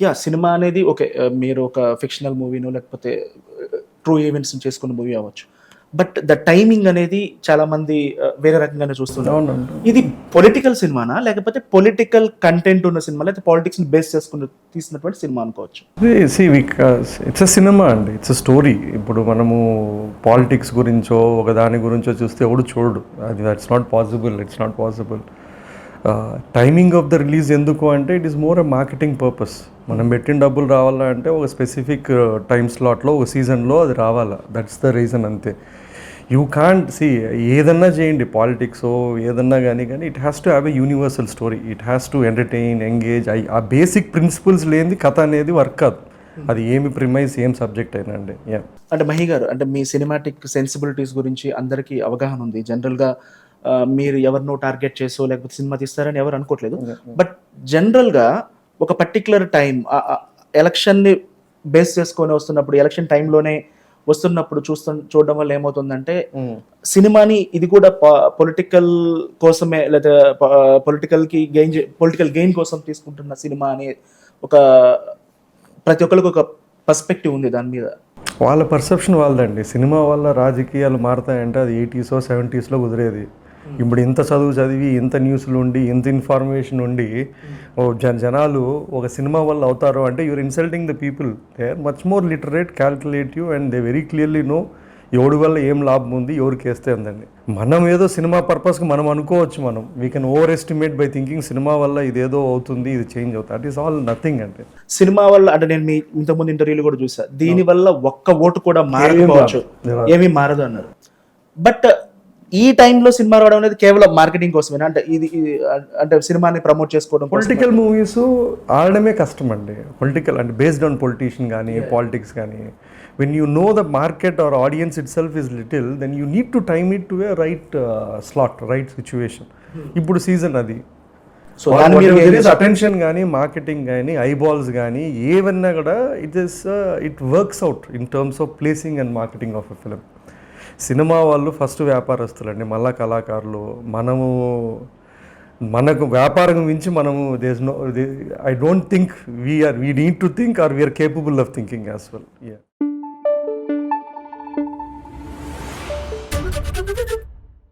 Yeah cinema అనేది okay మీరు ఒక ఫిక్షనల్ మూవీనో లేకపోతే ట్రూ ఈవెంట్స్ చేసుకున్న మూవీ అవ్వచ్చు. బట్ ద టైమింగ్ అనేది చాలా మంది వేరే రకంగానే చూస్తున్నారు ఇది పొలిటికల్ సినిమానా లేకపోతే పొలిటికల్ కంటెంట్ ఉన్న సినిమా లేకపోతే పాలిటిక్స్ బేస్ చేసుకుని తీసినటువంటి సినిమా అనుకోవచ్చు? ఇట్స్ అ సినిమా అండి. ఇట్స్ అ స్టోరీ ఇప్పుడు మనము పాలిటిక్స్ గురించో ఒక దాని గురించో చూస్తే ఎవడు చూడడు. అది that's not possible it's not possible timing of the release ఎందుకు అంటే it is more a marketing purpose మనం పెట్టిన డబ్బులు రావాలంటే ఒక స్పెసిఫిక్ టైం స్లాట్లో ఒక సీజన్లో అది రావాలా? దట్స్ ద రీజన్ అంతే. యూ కాంట్ సి ఏదన్నా చేయండి పాలిటిక్స్ ఏదన్నా కానీ కానీ it has to have a universal story it has to entertain engage ఆ బేసిక్ ప్రిన్సిపల్స్ లేనిది కథ అనేది వర్క్ కాదు. అది ఏమి ప్రిమైజ్ ఏం సబ్జెక్ట్ అయినా అండి. అంటే మహి గారు అంటే మీ సినిమాటిక్ సెన్సిబిలిటీస్ గురించి అందరికీ అవగాహన ఉంది. జనరల్గా ఆ, మీరు ఎవరినో టార్గెట్ చేసో లేకపోతే సినిమా తీస్తారని ఎవరు అనుకోవట్లేదు బట్ జనరల్గా ఒక పర్టికులర్ టైం ఎలక్షన్ని బేస్ చేసుకొని వస్తున్నప్పుడు ఎలక్షన్ టైంలోనే వస్తున్నప్పుడు చూస్తు చూడడం వల్ల ఏమవుతుందంటే సినిమాని ఇది కూడా పొలిటికల్ కోసమే లేదా పొలిటికల్కి గెయిన్ పొలిటికల్ గెయిన్ కోసం తీసుకుంటున్న సినిమా అనే ఒక ప్రతి ఒక్కరికి ఒక పర్స్పెక్టివ్ ఉంది దాని మీద. వాళ్ళ పర్సెప్షన్ వాళ్ళదండి. సినిమా వల్ల రాజకీయాలు మారుతాయంటే అది ఎయిటీసో సెవెంటీస్లో కుదిరేది. ఇప్పుడు ఇంత చదువు చదివి ఇంత న్యూస్లు ఉండి ఇంత ఇన్ఫర్మేషన్ ఉండి జన జనాలు ఒక సినిమా వల్ల అవుతారు అంటే you're insulting the people. They are much more literate calculative and they very clearly know ఎవడి వల్ల ఏం లాభం ఉంది ఎవరికి వేస్తే ఉందండి మనం ఏదో సినిమా పర్పస్కి మనం అనుకోవచ్చు మనం. We can overestimate by thinking cinema వల్ల ఇదేదో అవుతుంది ఇది చేంజ్ అవుతుంది. దట్ ఈస్ ఆల్ నథింగ్ అంటే సినిమా వల్ల అంటే నేను మీ ఇంతకుముందు ఇంటర్వ్యూలు కూడా చూసా. దీని వల్ల ఒక్క ఓటు కూడా మారకపోవచ్చు. ఏమీ మారదు అన్నారు. బట్ ఈ టైంలో సినిమా రావడం అనేది కేవలం మార్కెటింగ్ కోసమేనా? అంటే ఇది అంటే సినిమాని ప్రమోట్ చేసుకోవడం పొలిటికల్ మూవీస్ ఆడడమే కష్టం అండి. పొలిటికల్ అంటే బేస్డ్ ఆన్ పొలిటీషియన్ కానీ పాలిటిక్స్ కానీ when you know the market or audience itself is little then you need to time it to a right slot right situation ఇప్పుడు సీజన్ అది. So attention కానీ marketing కానీ eyeballs కానీ ఏవన్నా కూడా it is it works out in terms of placing and marketing of a film cinema వాళ్ళు first వ్యాపారస్తులండి మళ్ళా కళాకారులు. మనము మనకు వ్యాపారం మించి మనము does no I don't think we're we need to think are we're capable of thinking as well yeah